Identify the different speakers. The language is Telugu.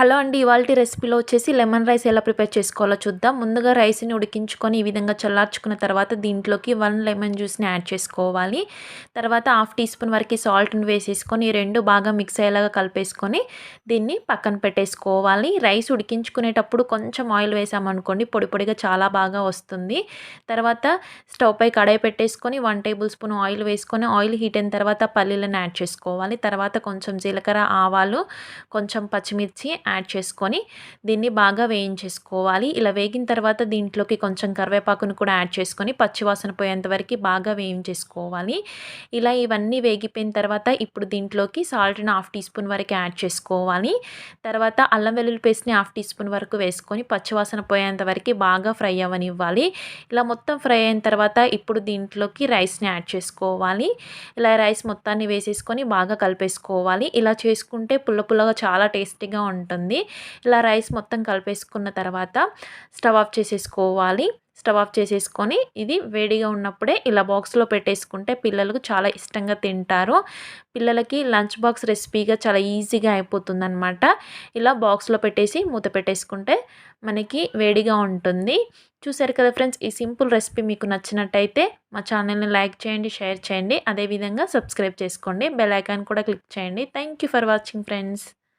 Speaker 1: హలో అండి ఇవాళ రెసిపీలో వచ్చేసి లెమన్ రైస్ ఎలా ప్రిపేర్ చేసుకోవాలో చూద్దాం. ముందుగా రైస్ని ఉడికించుకొని ఈ విధంగా చల్లార్చుకున్న తర్వాత దీంట్లోకి వన్ లెమన్ జ్యూస్ని యాడ్ చేసుకోవాలి. తర్వాత హాఫ్ టీ స్పూన్ వరకు సాల్ట్ని వేసేసుకొని ఈ రెండు బాగా మిక్స్ అయ్యేలాగా కలిపేసుకొని దీన్ని పక్కన పెట్టేసుకోవాలి. రైస్ ఉడికించుకునేటప్పుడు కొంచెం ఆయిల్ వేసామనుకోండి పొడి పొడిగా చాలా బాగా వస్తుంది. తర్వాత స్టవ్ పై కడాయి పెట్టేసుకొని వన్ టేబుల్ స్పూన్ ఆయిల్ వేసుకొని ఆయిల్ హీట్ అయిన తర్వాత పల్లీలను యాడ్ చేసుకోవాలి. తర్వాత కొంచెం జీలకర్ర ఆవాలు కొంచెం పచ్చిమిర్చి యాడ్ చేసుకొని దీన్ని బాగా వేయించేసుకోవాలి. ఇలా వేగిన తర్వాత దీంట్లోకి కొంచెం కరివేపాకును కూడా యాడ్ చేసుకొని పచ్చివాసన పోయేంత వరకు బాగా వేయించేసుకోవాలి. ఇలా ఇవన్నీ వేగిపోయిన తర్వాత ఇప్పుడు దీంట్లోకి సాల్ట్ని హాఫ్ టీ స్పూన్ వరకు యాడ్ చేసుకోవాలి. తర్వాత అల్లం వెల్లుల్లి పేస్ట్ని హాఫ్ టీ స్పూన్ వరకు వేసుకొని పచ్చివాసన పోయేంత వరకు బాగా ఫ్రై అవ్వనివ్వాలి. ఇలా మొత్తం ఫ్రై అయిన తర్వాత ఇప్పుడు దీంట్లోకి రైస్ని యాడ్ చేసుకోవాలి. ఇలా రైస్ మొత్తాన్ని వేసేసుకొని బాగా కలిపేసుకోవాలి. ఇలా చేసుకుంటే పుల్ల పుల్లగా చాలా టేస్టీగా ఉంటుంది ఉంటుంది. ఇలా రైస్ మొత్తం కలిపేసుకున్న తర్వాత స్టవ్ ఆఫ్ చేసేసుకోవాలి. స్టవ్ ఆఫ్ చేసేసుకొని ఇది వేడిగా ఉన్నప్పుడే ఇలా బాక్స్లో పెట్టేసుకుంటే పిల్లలకు చాలా ఇష్టంగా తింటారు. పిల్లలకి లంచ్ బాక్స్ రెసిపీగా చాలా ఈజీగా అయిపోతుంది అనమాట ఇలా బాక్స్లో పెట్టేసి మూత పెట్టేసుకుంటే మనకి వేడిగా ఉంటుంది. చూసారు కదా ఫ్రెండ్స్ ఈ సింపుల్ రెసిపీ మీకు నచ్చినట్టయితే మా ఛానల్ని లైక్ చేయండి షేర్ చేయండి. అదేవిధంగా సబ్స్క్రైబ్ చేసుకోండి. బెల్ ఐకాన్ కూడా క్లిక్ చేయండి. Thank for watching friends.